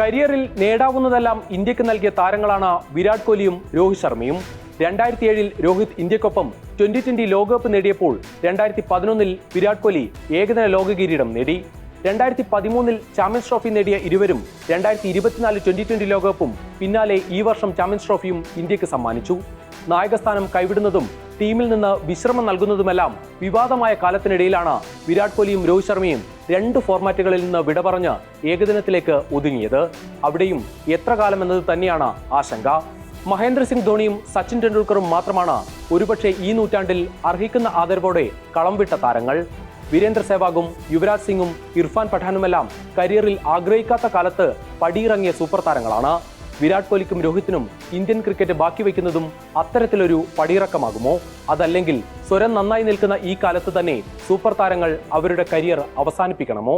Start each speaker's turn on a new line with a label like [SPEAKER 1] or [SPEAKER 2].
[SPEAKER 1] കരിയറിൽ നേടാവുന്നതെല്ലാം ഇന്ത്യയ്ക്ക് നൽകിയ താരങ്ങളാണ് വിരാട് കോഹ്ലിയും രോഹിത് ശർമ്മയും. രണ്ടായിരത്തി ഏഴിൽ രോഹിത് ഇന്ത്യക്കൊപ്പം ട്വന്റി ട്വന്റി ലോകകപ്പ് നേടിയപ്പോൾ രണ്ടായിരത്തി പതിനൊന്നിൽ വിരാട് കോഹ്ലി ഏകദിന ലോക കിരീടം നേടി. രണ്ടായിരത്തി പതിമൂന്നിൽ ചാമ്പ്യൻസ് ട്രോഫി നേടിയ ഇരുവരും രണ്ടായിരത്തി ഇരുപത്തിനാല് ട്വന്റി ട്വന്റി ലോകകപ്പും പിന്നാലെ ഈ വർഷം ചാമ്പ്യൻസ് ട്രോഫിയും ഇന്ത്യയ്ക്ക് സമ്മാനിച്ചു. നായകസ്ഥാനം കൈവിടുന്നതും ടീമിൽ നിന്ന് വിശ്രമം നൽകുന്നതുമെല്ലാം വിവാദമായ കാലത്തിനിടയിലാണ് വിരാട് കോഹ്ലിയും രോഹിത് ശർമ്മയും രണ്ട് ഫോർമാറ്റുകളിൽ നിന്ന് വിട പറഞ്ഞ് ഏകദിനത്തിലേക്ക് ഒതുങ്ങിയത്. അവിടെയും എത്ര കാലം എന്നത് തന്നെയാണ് ആശങ്ക. മഹേന്ദ്ര സിംഗ് ധോണിയും സച്ചിൻ ടെണ്ടുൽക്കറും മാത്രമാണ് ഒരുപക്ഷെ ഈ നൂറ്റാണ്ടിൽ അർഹിക്കുന്ന ആദരവോടെ കളം വിട്ട താരങ്ങൾ. വീരേന്ദ്ര സേവാഗും യുവരാജ് സിംഗും ഇർഫാൻ പഠാനുമെല്ലാം കരിയറിൽ ആഗ്രഹിക്കാത്ത കാലത്ത് പടിയിറങ്ങിയ സൂപ്പർ താരങ്ങളാണ്. വിരാട് കോഹ്ലിക്കും രോഹിത്തിനും ഇന്ത്യൻ ക്രിക്കറ്റ് ബാക്കി വയ്ക്കുന്നതും അത്തരത്തിലൊരു പടിയിറക്കമാകുമോ? അതല്ലെങ്കിൽ സ്വരം നന്നായി നിൽക്കുന്ന ഈ കാലത്ത് തന്നെ സൂപ്പർ താരങ്ങൾ അവരുടെ കരിയർ അവസാനിപ്പിക്കണമോ?